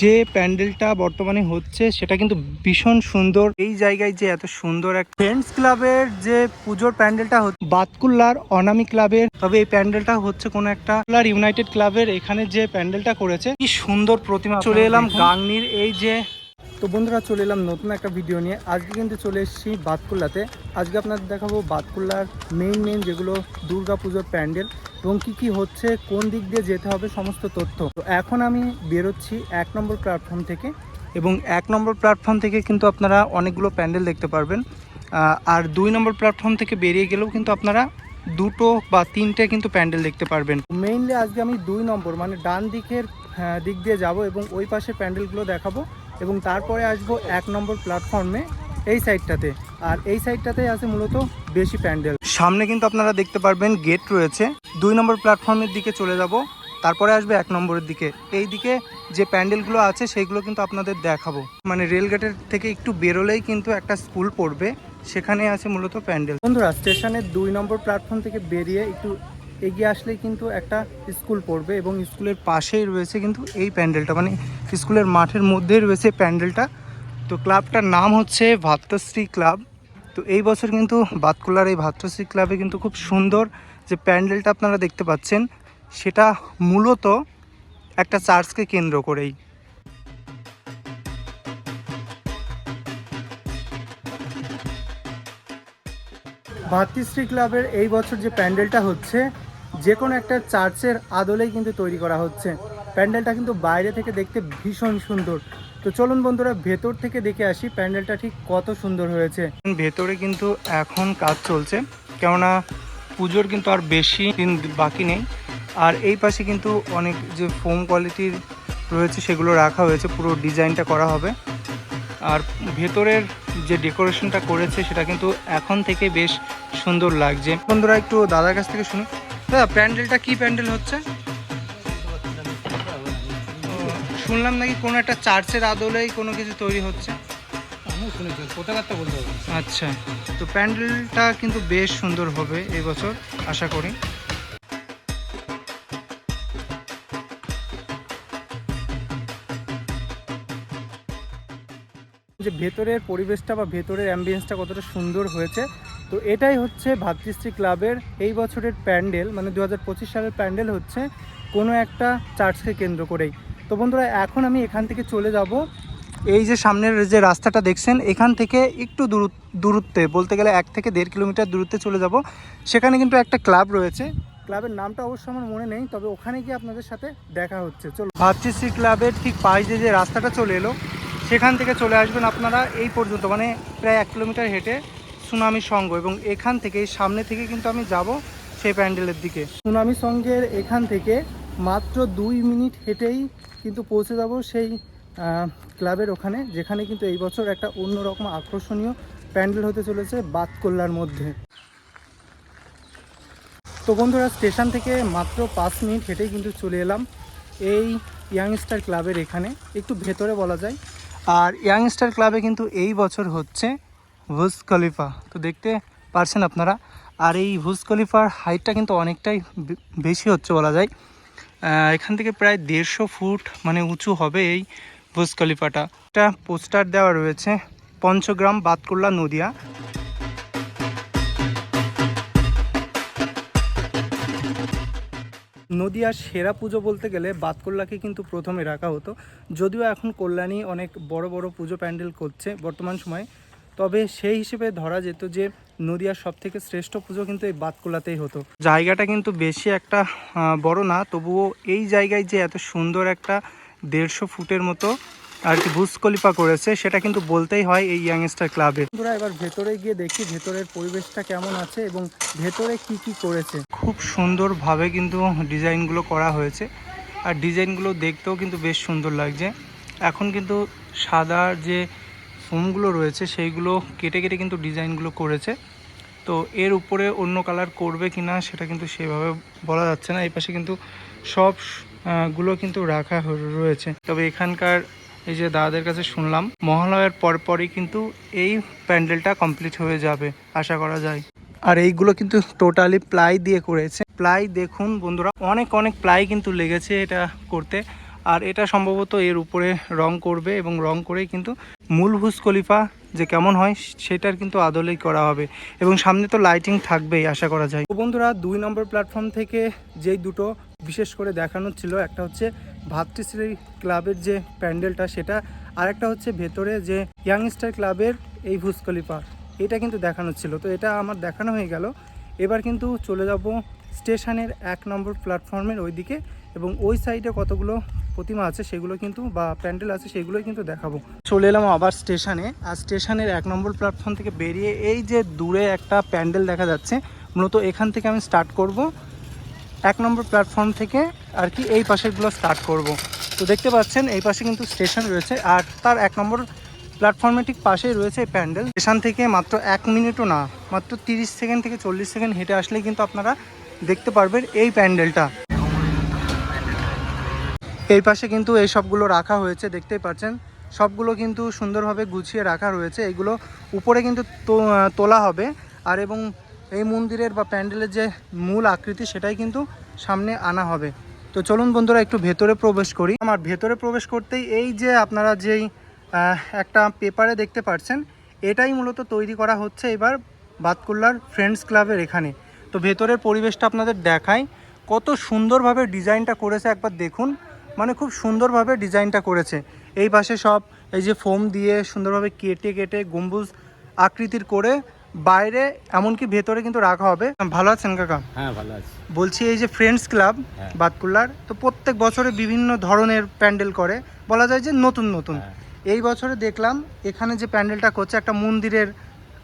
যে প্যান্ডেলটা বর্তমানে হচ্ছে সেটা কিন্তু ভীষণ সুন্দর। এই জায়গায় যে এত সুন্দর এক ফ্রেন্ডস ক্লাবের যে পুজোর প্যান্ডেলটা হচ্ছে বাতকুল্লার অনামি ক্লাবের তবে এই প্যান্ডেলটা হচ্ছে কোনো একটা ইউনাইটেড ক্লাবের এখানে যে প্যান্ডেলটা করেছে কি সুন্দর প্রতিমা। চলে এলাম গাংনির এই যে তো বন্ধুরা চলে এলাম নতুন একটা ভিডিও নিয়ে। আজকে কিন্তু চলে এসেছি বাতকুল্লাতে। আজকে আপনাদের দেখাবো বাতকুল্লার মেইন মেইন যেগুলো দুর্গা পুজোর প্যান্ডেল। এবং কী কী হচ্ছে কোন দিক দিয়ে যেতে হবে সমস্ত তথ্য। তো এখন আমি বেরোচ্ছি এক নম্বর প্ল্যাটফর্ম থেকে এবং এক নম্বর প্ল্যাটফর্ম থেকে কিন্তু আপনারা অনেকগুলো প্যান্ডেল দেখতে পারবেন। আর দুই নম্বর প্ল্যাটফর্ম থেকে বেরিয়ে গেলেও কিন্তু আপনারা দুটো বা তিনটে কিন্তু প্যান্ডেল দেখতে পারবেন। মেইনলি আজকে আমি দুই নম্বর মানে ডান দিকের আহ, দিক দিয়ে যাব এবং ওই পাশে প্যান্ডেলগুলো দেখাবো এবং তারপরে আসব এক নম্বর প্ল্যাটফর্মে এই সাইডটাতে আর এই সাইডটাতে আছে মূলত বেশি প্যান্ডেল। সামনে কিন্তু আপনারা দেখতে পারবেন গেট রয়েছে। দুই নম্বর প্ল্যাটফর্মের দিকে চলে যাব, তারপরে আসবে এক নম্বরের দিকে। এই দিকে যে প্যান্ডেলগুলো আছে, সেইগুলো কিন্তু আপনাদের দেখাবো। মানে রেলগেটের থেকে একটু বেরোলেই কিন্তু একটা স্কুল পড়বে, সেখানে আছে মূলত প্যান্ডেল। বন্ধুরা স্টেশনের দুই নম্বর প্ল্যাটফর্ম থেকে বেরিয়ে একটু এগিয়ে আসলেই কিন্তু একটা স্কুল পড়বে এবং স্কুলের পাশেই রয়েছে কিন্তু এই প্যান্ডেলটা। মানে স্কুলের মাঠের মধ্যেই রয়েছে প্যান্ডেলটা। তো ক্লাবটার নাম হচ্ছে ভাতশ্রী ক্লাব। তো এই বছর কিন্তু বাতকুলার এই ভাতশ্রী ক্লাবে কিন্তু খুব সুন্দর যে প্যান্ডেলটা আপনারা দেখতে পাচ্ছেন, সেটা মূলত একটা চার্চকে কেন্দ্র করেই। ভাতৃশ্রী ক্লাবের এই বছর যে প্যান্ডেলটা হচ্ছে যে কোনো একটা চার্চের আদলেই কিন্তু তৈরি করা হচ্ছে। প্যান্ডেলটা কিন্তু বাইরে থেকে দেখতে ভীষণ সুন্দর। তো চলুন বন্ধুরা, ভেতর থেকে দেখে আসি প্যান্ডেলটা ঠিক কত সুন্দর হয়েছে। ভেতরে কিন্তু এখন কাজ চলছে, কেননা পুজোর কিন্তু আর বেশি দিন বাকি নেই। আর এই পাশে কিন্তু অনেক যে ফোম কোয়ালিটির রয়েছে সেগুলো রাখা হয়েছে, পুরো ডিজাইনটা করা হবে। আর ভেতরের যে ডেকোরেশনটা করেছে সেটা কিন্তু এখন থেকে বেশ সুন্দর লাগছে। বন্ধুরা, একটু দাদার কাছ থেকে শুনি। দাদা, প্যান্ডেলটা কি প্যান্ডেল হচ্ছে? শুনলাম নাকি কোনো একটা চার্চের আদলেই কোনো কিছু তৈরি হচ্ছে। আমি শুনেছি বলতে হবে? আচ্ছা তো প্যান্ডেলটা কিন্তু বেশ সুন্দর হবে এই বছর আশা করি। যে ভেতরের পরিবেশটা বা ভেতরের অ্যাম্বিয়েন্সটা কতটা সুন্দর হয়েছে তো এটাই হচ্ছে ভাতৃশ্রী ক্লাবের এই বছরের প্যান্ডেল মানে দু হাজার পঁচিশ সালের প্যান্ডেল হচ্ছে কোনো একটা চার্চকে কেন্দ্র করেই। তো বন্ধুরা, এখন আমি এখান থেকে চলে যাব। এই যে সামনের যে রাস্তাটা দেখছেন, এখান থেকে একটু দূর- দূরত্বে, বলতে গেলে এক থেকে দেড় কিলোমিটার দূরত্বে চলে যাব। সেখানে কিন্তু একটা ক্লাব রয়েছে। ক্লাবের নামটা অবশ্য আমার মনে নেই, তবে ওখানে গিয়ে আপনাদের সাথে দেখা হচ্ছে। চলো। ভাতৃশ্রী ক্লাবের ঠিক পাশ দিয়ে যে রাস্তাটা চলে এলো, সেখান থেকে চলে আসবেন আপনারা এই পর্যন্ত মানে প্রায় এক কিলোমিটার হেঁটে সুনামি সঙ্গ, এবং এখান থেকে, সামনে থেকে কিন্তু আমি যাব সেই প্যান্ডেলের দিকে। সুনামি সঙ্গের এখান থেকে মাত্র দুই মিনিট হেঁটেই কিন্তু পৌঁছে যাব সেই ক্লাবের ওখানে, যেখানে কিন্তু এই বছর একটা অন্যরকম আকর্ষণীয় প্যান্ডেল হতে চলেছে বাতকল্যার মধ্যে। তো বন্ধুরা, স্টেশন থেকে মাত্র পাঁচ মিনিট হেঁটেই কিন্তু চলে এলাম এই ইয়াংস্টার ক্লাবের এখানে, একটু ভেতরে বলা যায়। আর ইয়াংস্টার ক্লাবে কিন্তু এই বছর হচ্ছে ভুজ তো দেখতে পারছেন আপনারা, আর এই ভুজ খলিফার হাইটটা কিন্তু অনেকটাই বেশি হচ্ছে বলা যায়। এখান থেকে প্রায় দেড়শো ফুট মানে উঁচু হবে এই ভুজ খলিফাটা একটা পোস্টার দেওয়া রয়েছে, পঞ্চগ্রাম বাতকুল্লা নদিয়া। নদিয়ার সেরা পুজো বলতে গেলে বাতকল্যাকে কিন্তু প্রথমে রাখা হতো। যদিও এখন কল্যাণী অনেক বড় বড় পুজো প্যান্ডেল করছে বর্তমান সময়ে, তবে সেই হিসেবে ধরা যেত যে নদিয়ার সব থেকে শ্রেষ্ঠ পুজো কিন্তু এই বাতকুলাতেই হতো। জায়গাটা কিন্তু বেশি একটা বড় না তবুও এই জায়গায় যে এত সুন্দর একটা দেড়শো ফুটের মতো আর কি ভুসকলিপা করেছে সেটা কিন্তু বলতেই হয় এই ইয়াংস্টার ক্লাবে। বন্ধুরা এবার ভেতরে গিয়ে দেখি ভেতরের পরিবেশটা কেমন আছে এবং ভেতরে কি কি করেছে। খুব সুন্দরভাবে কিন্তু ডিজাইনগুলো করা হয়েছে আর ডিজাইনগুলো দেখতেও কিন্তু বেশ সুন্দর লাগছে। এখন কিন্তু সাদা যে ফোমগুলো রয়েছে, সেইগুলো কেটে কেটে কিন্তু ডিজাইনগুলো করেছে। তো এর উপরে অন্য কালার করবে কি না সেটা কিন্তু সেভাবে বলা যাচ্ছে না। এই পাশে কিন্তু সবগুলো কিন্তু রাখা রয়েছে। তবে এখানকার এই যে দাদাদের কাছে শুনলাম, মহালয়ার পরপরই কিন্তু এই প্যান্ডেলটা কমপ্লিট হয়ে যাবে, আশা করা যায়। আর এইগুলো কিন্তু টোটালি প্লাই দিয়ে করেছে। প্লাই দেখুন বন্ধুরা, অনেক অনেক প্লাই কিন্তু লেগেছে এটা করতে। আর এটা সম্ভবত এর উপরে রং করবে এবং রং করেই কিন্তু মূল হুস খলিফা যে কেমন হয় সেটার কিন্তু আদলেই করা হবে এবং সামনে তো লাইটিং থাকবেই, আশা করা যায়। বন্ধুরা, দুই নম্বর প্ল্যাটফর্ম থেকে যেই দুটো বিশেষ করে দেখানো ছিল, একটা হচ্ছে ভাতৃশ্রী ক্লাবের যে প্যান্ডেলটা, সেটা আর একটা হচ্ছে ভেতরে যে ইয়াংস্টার ক্লাবের এই ভুজ খলিফা, এটা কিন্তু দেখানো ছিল। তো এটা আমার দেখানো হয়ে গেল। এবার কিন্তু চলে যাব স্টেশনের এক নম্বর প্ল্যাটফর্মের ওইদিকে এবং ওই সাইডে কতগুলো প্রতিমা আছে, সেগুলো কিন্তু বা প্যান্ডেল আছে, সেগুলোই কিন্তু দেখাবো। চলে এলাম আবার স্টেশনে, আর স্টেশনের এক নম্বর প্ল্যাটফর্ম থেকে বেরিয়ে এই যে দূরে একটা প্যান্ডেল দেখা যাচ্ছে, মূলত এখান থেকে আমি স্টার্ট করব। এক নম্বর প্ল্যাটফর্ম থেকে আর কি এই পাশেরগুলো স্টার্ট করব। তো দেখতে পাচ্ছেন, এই পাশে কিন্তু স্টেশন রয়েছে, আর তার এক নম্বর প্ল্যাটফর্মের ঠিক পাশেই রয়েছে প্যান্ডেল। স্টেশন থেকে মাত্র এক মিনিটও না, মাত্র তিরিশ সেকেন্ড থেকে চল্লিশ সেকেন্ড হেঁটে আসলেই কিন্তু আপনারা দেখতে পারবেন এই প্যান্ডেলটা। এই পাশে কিন্তু এই সবগুলো রাখা হয়েছে, দেখতেই পাচ্ছেন। সবগুলো কিন্তু সুন্দরভাবে গুছিয়ে রাখা রয়েছে। এগুলো উপরে কিন্তু তোলা হবে। আর এবং এই মন্দিরের বা প্যান্ডেলের যে মূল আকৃতি, সেটাই কিন্তু সামনে আনা হবে। তো চলুন বন্ধুরা, একটু ভেতরে প্রবেশ করি। আমার ভেতরে প্রবেশ করতেই এই যে আপনারা যেই একটা পেপারে দেখতে পাচ্ছেন, এটাই মূলত তৈরি করা হচ্ছে এবার বাতকুল্লার ফ্রেন্ডস ক্লাবের এখানে। তো ভেতরের পরিবেশটা আপনাদের দেখাই। কত সুন্দরভাবে ডিজাইনটা করেছে, একবার দেখুন। মানে খুব সুন্দরভাবে ডিজাইনটা করেছে। এই পাশে সব এই যে ফোম দিয়ে সুন্দরভাবে কেটে কেটে গম্বুজ আকৃতির করে বাইরে এমনকি ভেতরে কিন্তু রাখা হবে। ভালো আছেন কাকা? হ্যাঁ ভালো আছি। বলছি এই যে ফ্রেন্ডস ক্লাব হ্যাঁ। বাতকুল্লার তো প্রত্যেক বছরে বিভিন্ন ধরনের প্যান্ডেল করে। বলা যায় যে নতুন নতুন। হ্যাঁ। এই বছরে দেখলাম এখানে যে প্যান্ডেলটা করছে একটা মন্দিরের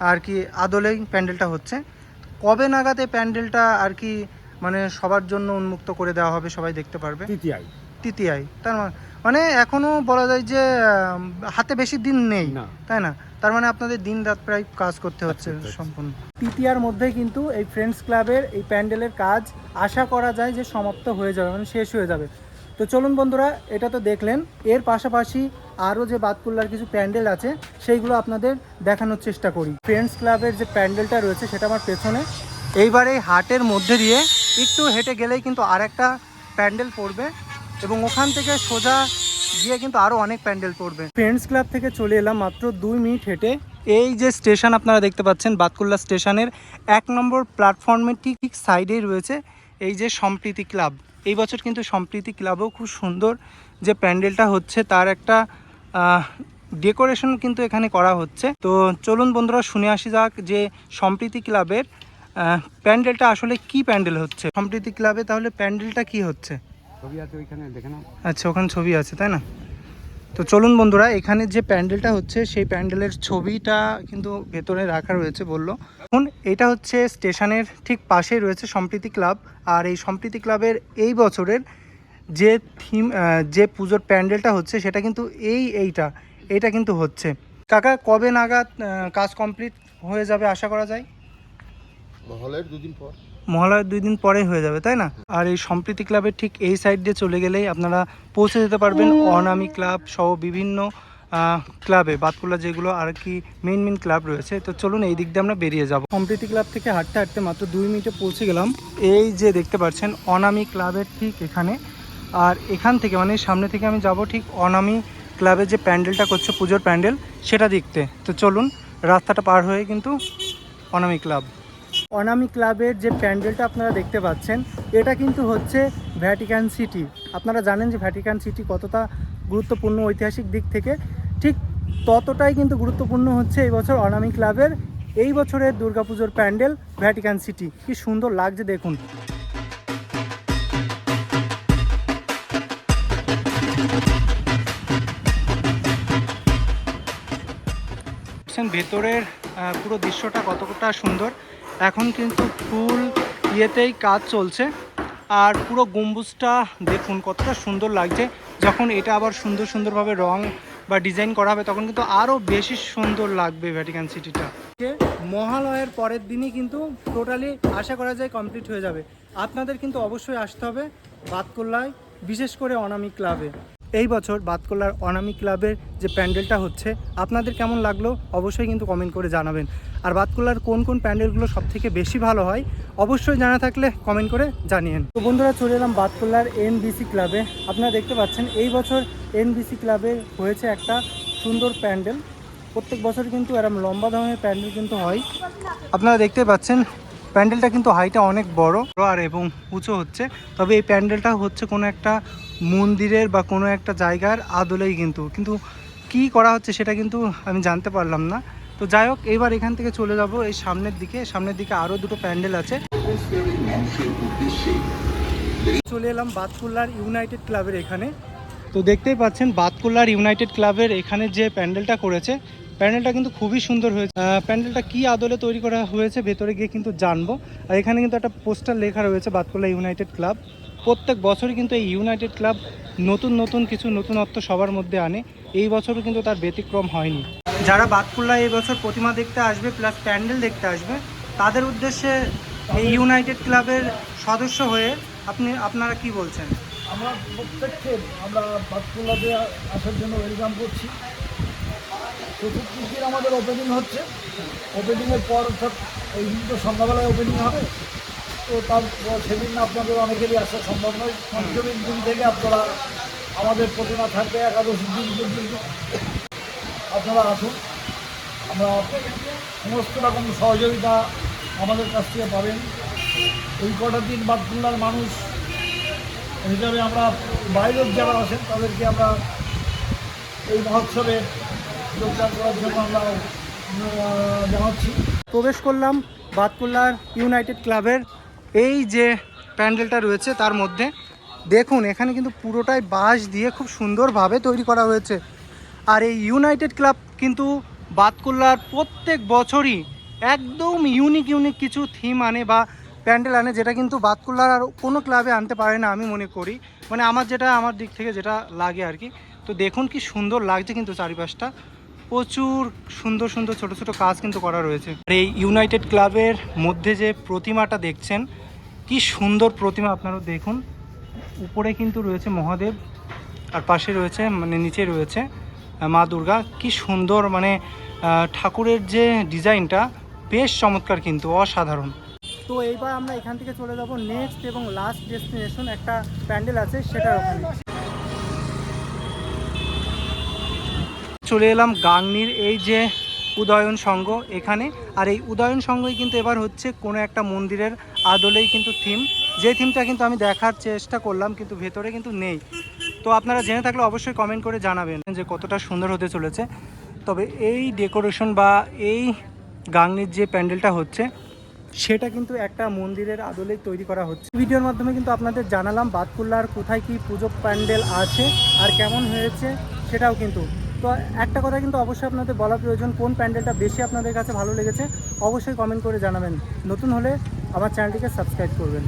আর কি আদলেই প্যান্ডেলটা হচ্ছে। কবে নাগাদ এই প্যান্ডেলটা আর কি মানে সবার জন্য উন্মুক্ত করে দেওয়া হবে সবাই দেখতে পারবে? তৃতীয়ায়। তার মানে এখনও বলা যায় যে হাতে বেশি দিন নেই না। তাই না? তার মানে আপনাদের দিন রাত প্রায় কাজ করতে হচ্ছে করতে হচ্ছে। সম্পূর্ণ। তৃতীয়ার মধ্যে কিন্তু এই ফ্রেন্ডস ক্লাবের এই প্যান্ডেলের কাজ আশা করা যায় যে সমাপ্ত হয়ে যাবে মানে শেষ হয়ে যাবে। তো চলুন বন্ধুরা এটা তো দেখলেন। এর পাশাপাশি আরও যে বাতকুল্লার কিছু প্যান্ডেল আছে সেইগুলো আপনাদের দেখানোর চেষ্টা করি। ফ্রেন্ডস ক্লাবের যে প্যান্ডেলটা রয়েছে সেটা আমার পেছনে। এইবার এই হাটের মধ্যে দিয়ে একটু হেঁটে গেলেই কিন্তু আর একটা প্যান্ডেল পড়বে। এবং ওখান থেকে সোজা গিয়ে কিন্তু আরও অনেক প্যান্ডেল পড়বে। ফ্রেন্ডস ক্লাব থেকে চলে এলাম মাত্র দুই মিনিট হেঁটে। এই যে স্টেশন আপনারা দেখতে পাচ্ছেন বাতকুল্লা স্টেশনের এক নম্বর প্ল্যাটফর্মের ঠিক ঠিক সাইডেই রয়েছে এই যে সম্প্রীতি ক্লাব। এই বছর কিন্তু সম্প্রীতি ক্লাবেও খুব সুন্দর যে প্যান্ডেলটা হচ্ছে তার একটা ডেকোরেশন কিন্তু এখানে করা হচ্ছে। তো চলুন বন্ধুরা শুনে আসি যাক যে সম্প্রীতি ক্লাবের প্যান্ডেলটা আসলে কি প্যান্ডেল হচ্ছে? সম্প্রীতি ক্লাবে তাহলে প্যান্ডেলটা কি হচ্ছে? ছবি আছে ওইখানে দেখে নাও। আচ্ছা ওখানে ছবি আছে তাই না? তো চলুন বন্ধুরা এখানে যে প্যান্ডেলটা হচ্ছে সেই প্যান্ডেলের ছবিটা কিন্তু ভেতরে রাখা রয়েছে বলল। এখন এটা হচ্ছে স্টেশনের ঠিক পাশেই রয়েছে সম্প্রীতি ক্লাব আর এই সম্প্রীতি ক্লাবের এই বছরের যে থিম যে পুজোর প্যান্ডেলটা হচ্ছে সেটা কিন্তু এই এইটা এইটা কিন্তু হচ্ছে। কাকা কবে নাগাদ কাজ কমপ্লিট হয়ে যাবে আশা করা যায়? মহলের দুদিন পর। মহালয়ার দুই দিন পরে হয়ে যাবে, তাই না? আর এই সম্প্রীতি ক্লাবের ঠিক এই সাইড দিয়ে চলে গেলেই আপনারা পৌঁছে যেতে পারবেন অনামি ক্লাব সহ বিভিন্ন ক্লাবে। বাতকুলা যেগুলো আর কি মেন মেন ক্লাব রয়েছে। তো চলুন এই দিক দিয়ে আমরা বেরিয়ে যাব। সম্প্রীতি ক্লাব থেকে হাঁটতে হাঁটতে মাত্র দুই মিনিটে পৌঁছে গেলাম। এই যে দেখতে পাচ্ছেন, অনামি ক্লাবের ঠিক এখানে। আর এখান থেকে মানে সামনে থেকে আমি যাব ঠিক অনামি ক্লাবের যে প্যান্ডেলটা করছে, পুজোর প্যান্ডেল, সেটা দেখতে। তো চলুন, রাস্তাটা পার হয়ে কিন্তু অনামি ক্লাব। অনামি ক্লাবের যে প্যান্ডেলটা আপনারা দেখতে পাচ্ছেন, এটা কিন্তু হচ্ছে ভ্যাটিকান সিটি। আপনারা জানেন যে ভ্যাটিকান সিটি কতটা গুরুত্বপূর্ণ ঐতিহাসিক দিক থেকে? ঠিক ততটাই কিন্তু গুরুত্বপূর্ণ হচ্ছে এই বছর অনামি ক্লাবের এই বছরের দুর্গাপুজোর প্যান্ডেল ভ্যাটিকান সিটি। কি সুন্দর লাগছে দেখুন। ভেতরের পুরো দৃশ্যটা কতটা সুন্দর। এখন কিন্তু ফুল ইয়েতেই কাজ চলছে। আর পুরো গম্বুজটা দেখুন কতটা সুন্দর লাগছে। যখন এটা আবার সুন্দর সুন্দরভাবে রং বা ডিজাইন করা হবে, তখন কিন্তু আরও বেশি সুন্দর লাগবে ভ্যাটিকান সিটিটা মহালয়ের পরের দিনই কিন্তু টোটালি আশা করা যায় কমপ্লিট হয়ে যাবে। আপনাদের কিন্তু অবশ্যই আসতে হবে বাতকুল্লায়, বিশেষ করে অনামি ক্লাবে। এই বছর বাতকলার অনামি ক্লাবের যে প্যান্ডেলটা হচ্ছে, আপনাদের কেমন লাগল? অবশ্যই কিন্তু কমেন্ট করে জানাবেন। আর বাতকলার কোন কোন প্যান্ডেলগুলো সব থেকে বেশি ভালো হয়, অবশ্যই জানা থাকলে কমেন্ট করে জানিয়েন। তো বন্ধুরা, চলে এলাম বাতকলার এনবিসি ক্লাবে। আপনারা দেখতে পাচ্ছেন, এই বছর এনবিসি ক্লাবে হয়েছে একটা সুন্দর প্যান্ডেল। প্রত্যেক বছর কিন্তু এরম লম্বা ধরনের প্যান্ডেল কিন্তু হয়। আপনারা দেখতে পাচ্ছেন প্যান্ডেলটা কিন্তু হাইটটা অনেক বড় আর এবং উঁচু হচ্ছে। তবে এই প্যান্ডেলটা হচ্ছে কোনো একটা মন্দিরের বা কোনো একটা জায়গার আদলেই কিন্তু। কিন্তু কি করা হচ্ছে সেটা কিন্তু আমি জানতে পারলাম না। তো যাই হোক, এবার এখান থেকে চলে যাব এই সামনের দিকে। সামনের দিকে আরও দুটো প্যান্ডেল আছে। চলে এলাম বাতকুল্লার ইউনাইটেড ক্লাবের এখানে। তো দেখতেই পাচ্ছেন, বাতকুল্লার ইউনাইটেড ক্লাবের এখানে যে প্যান্ডেলটা করেছে প্যান্ডেলটা কিন্তু খুবই সুন্দর হয়েছে। প্যান্ডেলটা কি আদলে তৈরি করা হয়েছে ভেতরে গিয়ে কিন্তু জানব। আর এখানে কিন্তু একটা পোস্টার লেখা রয়েছে বাতকুল্লা ইউনাইটেড ক্লাব। প্রত্যেক বছরই কিন্তু এই ইউনাইটেড ক্লাব নতুন নতুন, কিছু নতুনত্ব সবার মধ্যে আনে। এই বছরও কিন্তু তার ব্যতিক্রম হয়নি। যারা বাতকুল্লা এই বছর প্রতিমা দেখতে আসবে প্লাস প্যান্ডেল দেখতে আসবে, তাদের উদ্দেশ্যে এই ইউনাইটেড ক্লাবের সদস্য হয়ে আপনি, আপনারা কি বলছেন? আমরা প্রত্যেককে আমরা বাতকুল্লাতে আসার জন্য ওয়েলকাম করছি। চতুর্থ দিন আমাদের ওপেনিং হচ্ছে। ওপেনিংয়ের পর অর্থাৎ ওই দিন তো সন্ধ্যাবেলায় ওপেনিং হবে। তো তারপর সেদিন আপনাদের অনেকেরই আসা সম্ভব নয় পঞ্চমীর দিন থেকে আপনারা আমাদের প্রতিমা থাকবে একাদশীর দিন পর্যন্ত। আপনারা আসুন। আমরা সমস্ত রকম সহযোগিতা আমাদের কাছ থেকে পাবেন। এই কটা দিন বাতকুল্লার মানুষ হিসাবে আমরা বাইরের যারা আছেন তাদেরকে আমরা এই মহোৎসবে প্রবেশ করলাম বাতকুল্লার ইউনাইটেড ক্লাবের এই যে প্যান্ডেলটা রয়েছে তার মধ্যে। দেখুন, এখানে কিন্তু পুরোটাই বাঁশ দিয়ে খুব সুন্দরভাবে তৈরি করা হয়েছে। আর এই ইউনাইটেড ক্লাব কিন্তু বাতকুল্লার প্রত্যেক বছরই একদম ইউনিক ইউনিক কিছু থিম আনে বা প্যান্ডেল আনে, যেটা কিন্তু বাতকুল্লার আর কোনো ক্লাবে আনতে পারে না, আমি মনে করি। মানে আমার যেটা, আমার দিক থেকে যেটা লাগে আর কি। তো দেখুন কি সুন্দর লাগছে কিন্তু চারিপাশটা। প্রচুর সুন্দর সুন্দর ছোট ছোট কাজ কিন্তু করা রয়েছে। আর এই ইউনাইটেড ক্লাবের মধ্যে যে প্রতিমাটা দেখছেন, কি সুন্দর প্রতিমা আপনারা দেখুন। উপরে কিন্তু রয়েছে মহাদেব, আর পাশে রয়েছে মানে নিচে রয়েছে মা দুর্গা। কি সুন্দর মানে ঠাকুরের যে ডিজাইনটা, বেশ চমৎকার কিন্তু, অসাধারণ। তো এইবার আমরা এখান থেকে চলে যাব নেক্সট এবং লাস্ট ডেস্টিনেশন একটা প্যান্ডেল আছে, সেটার ওখানে। চলে এলাম গাংনির এই যে উদয়ন সংঘ এখানে। আর এই উদয়ন সংঘই কিন্তু এবার হচ্ছে কোনো একটা মন্দিরের আদলেই কিন্তু থিম যে থিমটা কিন্তু আমি দেখার চেষ্টা করলাম কিন্তু ভেতরে কিন্তু নেই। তো আপনারা জেনে থাকলে অবশ্যই কমেন্ট করে জানাবেন যে কতটা সুন্দর হতে চলেছে। তবে এই ডেকোরেশন বা এই গাংনির যে প্যান্ডেলটা হচ্ছে, সেটা কিন্তু একটা মন্দিরের আদলেই তৈরি করা হচ্ছে। ভিডিওর মাধ্যমে কিন্তু আপনাদের জানালাম বাতকুল্লার কোথায় কি পুজো প্যান্ডেল আছে আর কেমন হয়েছে সেটাও কিন্তু। তো একটা কথা কিন্তু অবশ্যই আপনাদের বলা প্রয়োজন, কোন প্যান্ডেলটা বেশি আপনাদের কাছে ভালো লেগেছে, অবশ্যই কমেন্ট করে জানাবেন। নতুন হলে আমার চ্যানেলটিকে সাবস্ক্রাইব করবেন।